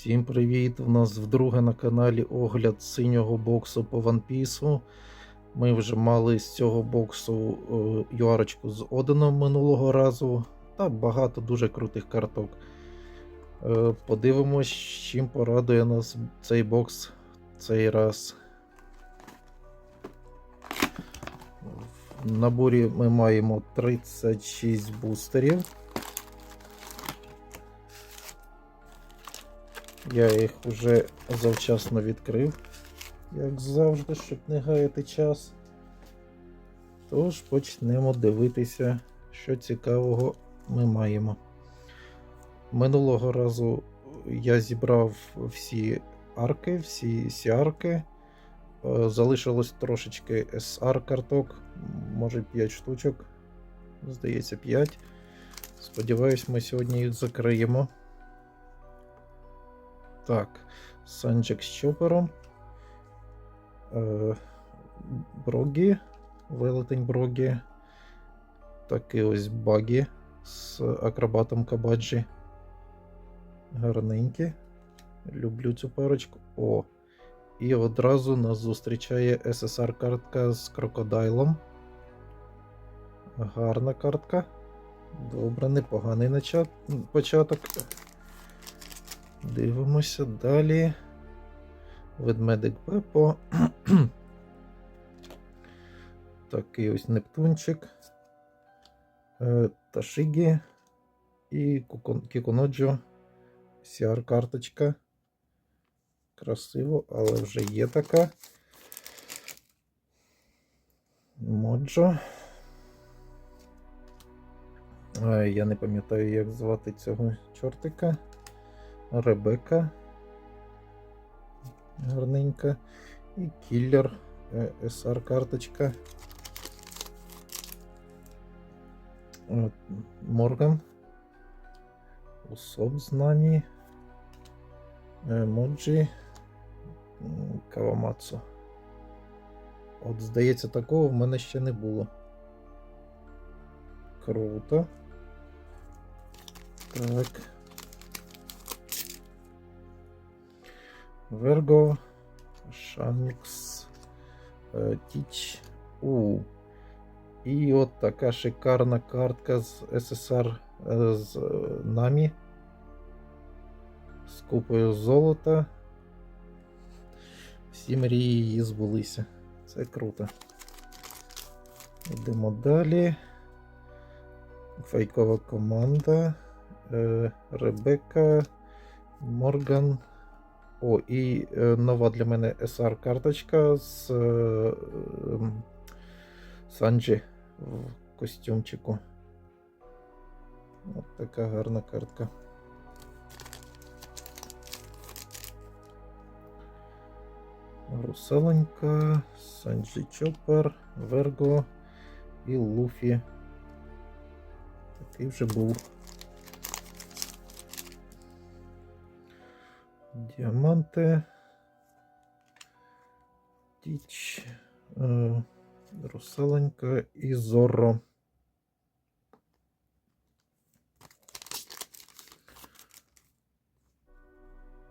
Всім привіт! У нас вдруге на каналі огляд синього боксу по One Piece. Ми вже мали з цього боксу е, юарочку з Оденом минулого разу та багато дуже крутих карток. Е, Подивимось, чим порадує нас цей бокс цей раз. В наборі ми маємо 36 бустерів. Я їх вже завчасно відкрив, як завжди, щоб не гаяти час. Тож почнемо дивитися, що цікавого ми маємо. Минулого разу я зібрав всі арки, всі сіарки. Е, Залишилось трошечки SR карток, може 5 штучок. Здається, 5. Сподіваюсь, ми сьогодні їх закриємо. Так, Санджик з чопером. Е, Брогі, велетень Брогі. Такий ось багі з акробатом Кабаджі. Гарненькі. Люблю цю парочку. О! І одразу нас зустрічає SSR картка з крокодайлом. Гарна картка. Добре, непоганий початок. Дивимося далі. Ведмедик Пепо. Такий ось Нептунчик. Е, Ташигі і Кіконоджо. Сіар карточка. Красиво, але вже є така. Моджо. Е, Я не пам'ятаю, як звати цього чортика. Ребека. Гарненька. І кіллер е, SR карточка. Морган. Усоп з нами. Е, Моджі. Кавамацу. От, здається, такого в мене ще не було. Круто. Так. Шанкс, е, Тіч. У. І от така шикарна картка з СССР е, з е, нами. З купою золота. Всі мрії її збулися. Це круто. Йдемо далі. Фейкова команда. Е, Ребека, Морган. О, і е, нова для мене SR карточка з е, ем, Санджі в костюмчику. От така гарна картка. Русаленька, Санджі Чоппер, Верго і Луфі. Такий вже був. Діаманти. Тіч. Е, Русаленька і Зорро.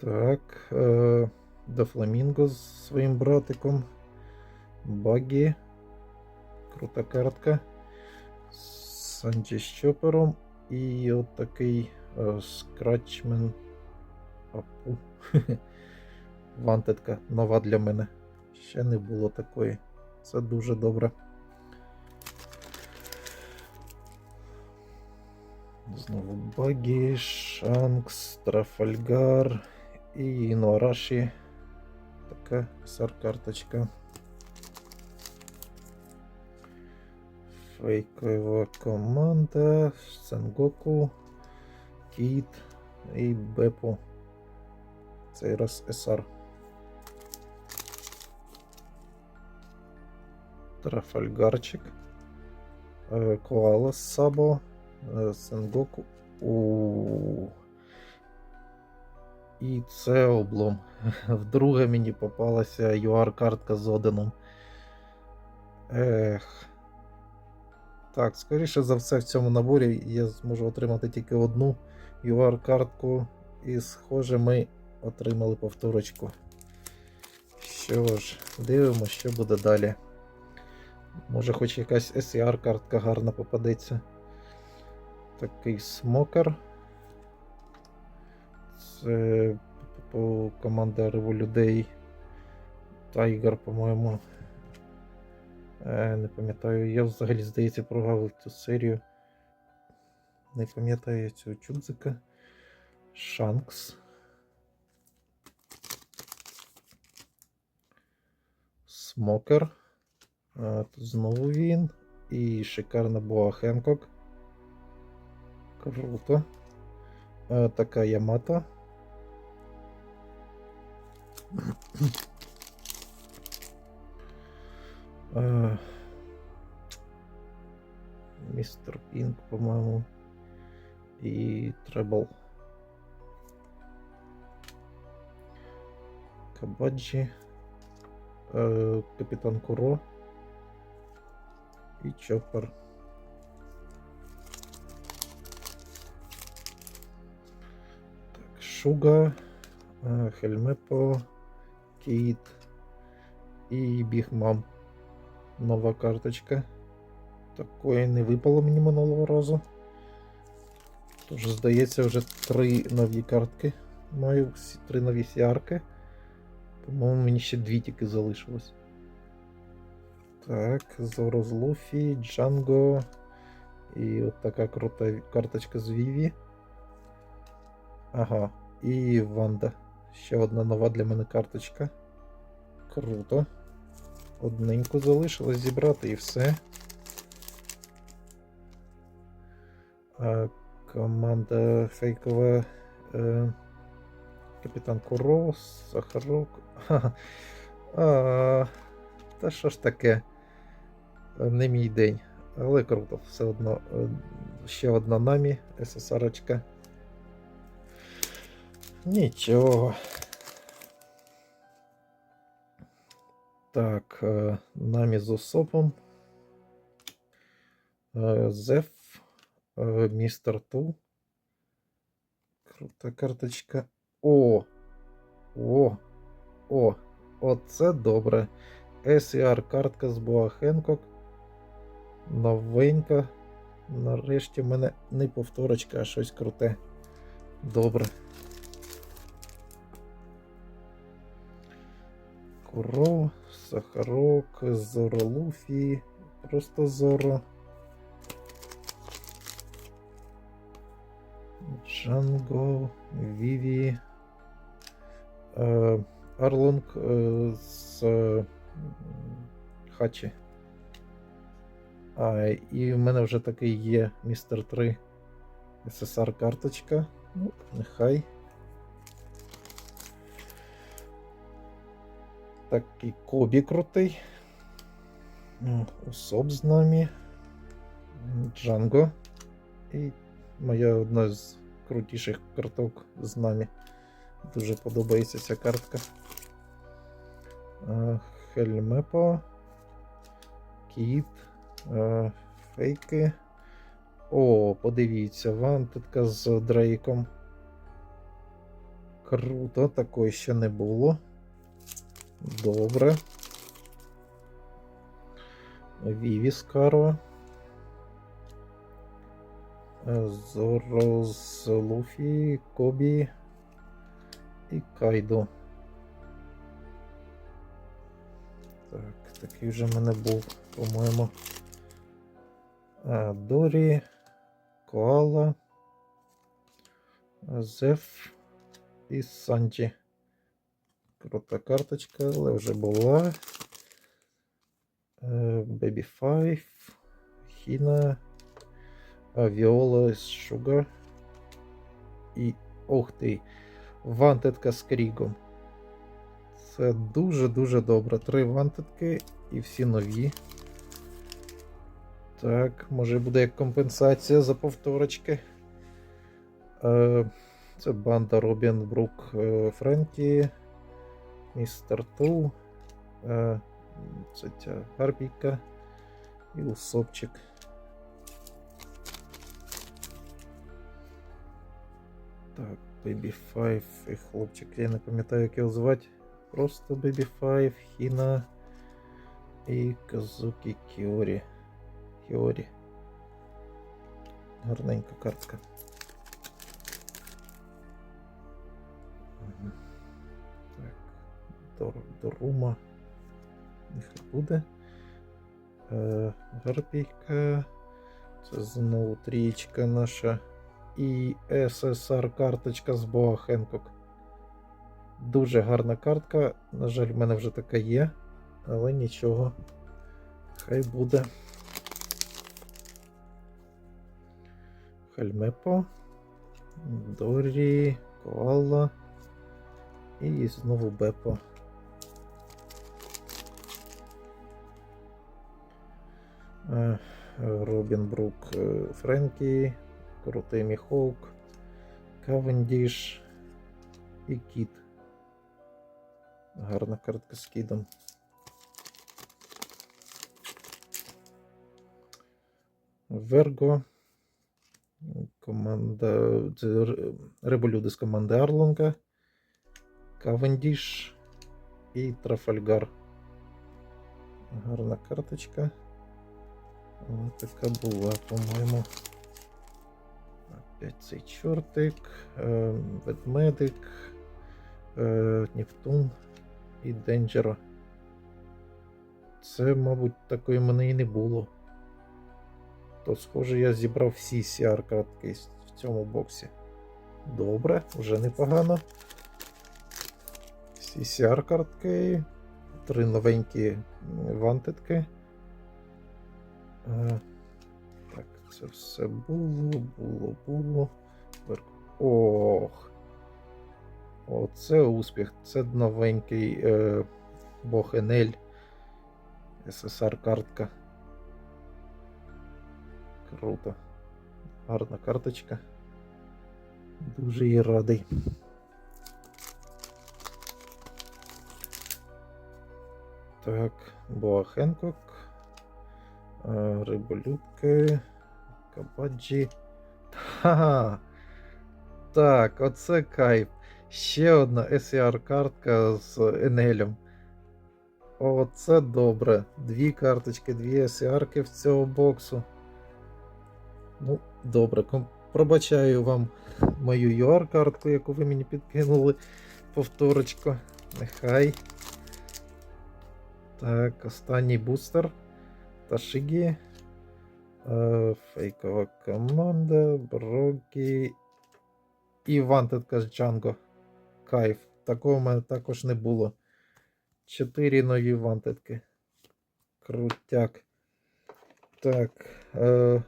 Так. Е, Дофламінго з своїм братиком. Багі. Крута картка. Санджі з Чопером. І от такий е, скрачмен. Апу. Вантедка нова для мене. Ще не було такої. Це дуже добре. Знову Багі, Шанкс, Трафальгар і Інуараші. Така сар-карточка. Фейкова команда, Сенгоку, Кіт і Бепо. Цей раз SR. Трафальгарчик. Е, Коала Сабо. е, Сенгоку. У. І це облом. Вдруге мені попалася UR-картка з Оденом. Ех. Так, скоріше за все, в цьому наборі я зможу отримати тільки одну UR-картку. І, схоже, ми отримали повторочку. Що ж, дивимося, що буде далі. Може, хоч якась SER картка гарна попадеться. Такий смокер. Це команда Революдей. Тайгер, по-моєму. Е, не пам'ятаю. Я взагалі, здається, прогавив цю серію. Не пам'ятаю цього чудзика. Шанкс. Смокер. Тут знову він. І шикарна Боа Хенкок. Круто. Така Ямато. А, Містер Пінк, по-моєму. І Требл. Кабаджі. Е, Капітан Куро. І Чоппер. Так, Шуга. е, Хельмепо. Кейт. І Бігмам. Нова карточка. Такої не випало мені минулого разу. Тож, здається, вже три нові картки. Маю три нові сіарки. По-моєму, мені ще дві тільки залишилось. Так, Зоро з Луфі, Джанго. І от така крута карточка з Віві. Ага, і Ванда. Ще одна нова для мене карточка. Круто. Одненьку залишилось зібрати і все. А, команда фейкова. Е, Капітан Куро, Сахарок. А, та що ж таке? Не мій день. Але круто, все одно. Е, Ще одна намі, СССРочка. Нічого. Так, е, намі з Осопом. Е, Зеф. е, Містер Ту. Крута карточка. О! О! О! Оце добре. SER картка з Боа Хенкок. Новенька. Нарешті в мене не повторочка, а щось круте. Добре. Куро, Сахарок, Зоро Луфі. Просто Зоро. Джанго, Віві. Е, Арлонг е, з е, Хачі. А, і в мене вже такий є Містер 3 СССР карточка. Ну, нехай. Такий Кобі крутий. Усоп з нами. Джанго. І моя одна з крутіших карток з нами. Дуже подобається ця картка. Е, Хельмепо. Кіт. е, Фейки. О, подивіться, вантитка з Дрейком. Круто, такої ще не було. Добре. Віві Скаро. Е, Зоро з Луфі, Кобі і Кайдо. Так, такий вже в мене був, по-моєму. А, Дорі, Коала, Зеф і Санджі. Крута карточка, але вже була. Е, Baby Five, Хіна, Віола Sugar. І. Ох ти! Вантедка з Крігом. Це дуже-дуже добре. Три вантедки і всі нові. Так, може буде як компенсація за повторочки. Е, Це банда Робін Брук е, Френкі, Містер Ту. Е, Це ця Гарбійка і Усопчик. Так, Baby 5 і хлопчик, я не пам'ятаю, як його звати. Просто Baby 5, Хіна і Казукі Кіорі. Кіорі. Гарненька картка. Так, Дор, Дорума. Нехай буде. Е, Гарпійка. Це знову трієчка наша. І SSR карточка з Боа Хенкок. Дуже гарна картка. На жаль, в мене вже така є, але нічого. Хай буде. Хальмепо. Дорі, Коала. І знову Бепо. Е, Робін Брук е, Френкі, Крутий Міховк, Кавендіш і Кіт. Гарна картка з кідом. Верго. Команда. Риболюди з команди Арлонга. Кавендіш і Трафальгар. Гарна карточка. Вона така була, по-моєму. Опять цей чортик, е, ведмедик, е, Нептун і Денджеро. Це, мабуть, такої мене і не було. То, схоже, я зібрав всі CR картки в цьому боксі. Добре, вже непогано. Всі CR картки, три новенькі вантитки. Це все було, було, було. Ох. Оце успіх. Це новенький е, Бог Енель. СССР картка. Круто. Гарна карточка. Дуже їй радий. Так, Боа Хенкок. Е, Риболюбки. Кабаджі. Ха! Так, оце кайф. Ще одна SR картка з Енелем. Оце добре. Дві карточки, дві SR в цього боксу. Ну, добре. Пробачаю вам мою UR-картку, яку ви мені підкинули. Повторочку. Нехай. Так, останній бустер. Ташигі. Е, Фейкова команда. Брокі. І вантедка з Джанго. Кайф. Такого в мене також не було. Чотири нові вантедки. Крутяк. Так. Е,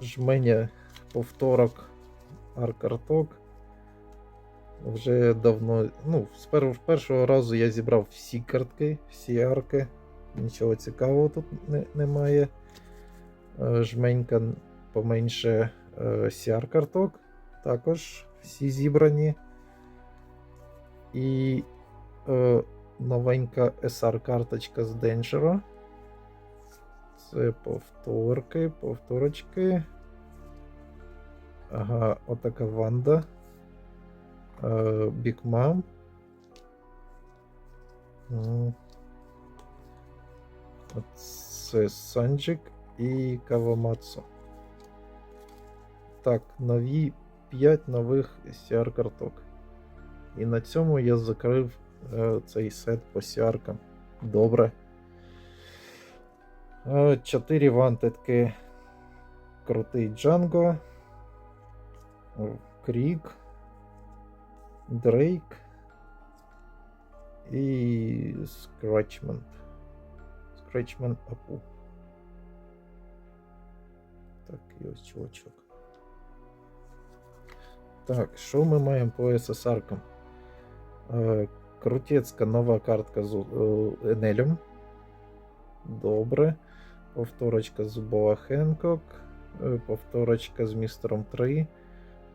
жменя повторок аркарток. Вже давно. Ну, з пер- першого разу я зібрав всі картки, всі арки. Нічого цікавого тут не, немає. Е, Жменька поменше CR карток. Також всі зібрані. І е, новенька SR карточка з Денджера. Це повторки, повторочки. Ага, отака Ванда. Е, Бік Мам. Це Санджик і Кавамацу. Так, нові 5 нових CR карток. І на цьому я закрив е, цей сет по CR-кам. Добре. Е, Чотири вантитки. Крутий Джанго. Е, Крік. Дрейк. І Скретчмент. Скретчмент Апу. І ось чувачок. Так, що ми маємо по SSR-кам? Е, Крутецька нова картка з е, Енелем. Добре. Повторочка з Боа Хенкок. Е, Повторочка з містером 3.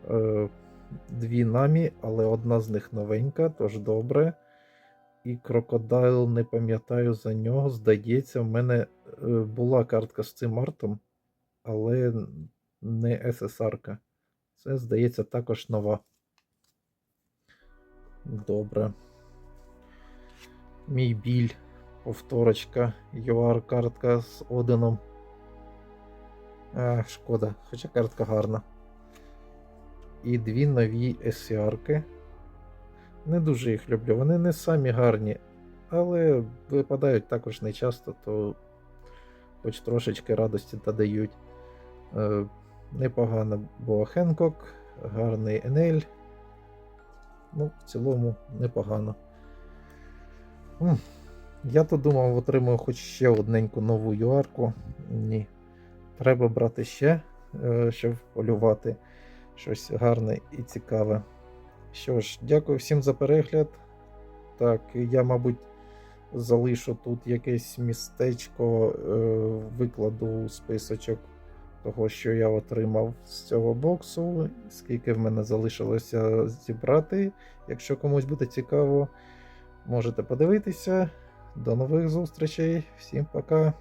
Е, Дві намі, але одна з них новенька, тож добре. І крокодайл, не пам'ятаю за нього. Здається, в мене була картка з цим артом, але не SSR-ка. Це, здається, також нова. Добре. Мій біль. Повторочка. UR картка з Одином. А, шкода, хоча картка гарна. І дві нові SCR-ки. Не дуже їх люблю. Вони не самі гарні, але випадають також не часто, то хоч трошечки радості та Е, непогано була Хенкок, гарний Енель. Ну, в цілому непогано. Я то думав, отримаю хоч ще одненьку нову юарку. Ні. Треба брати ще, е, щоб полювати щось гарне і цікаве. Що ж, дякую всім за перегляд. Так, я, мабуть, залишу тут якесь містечко, е, викладу списочок того, що я отримав з цього боксу, скільки в мене залишилося зібрати. Якщо комусь буде цікаво, можете подивитися. До нових зустрічей. Всім пока.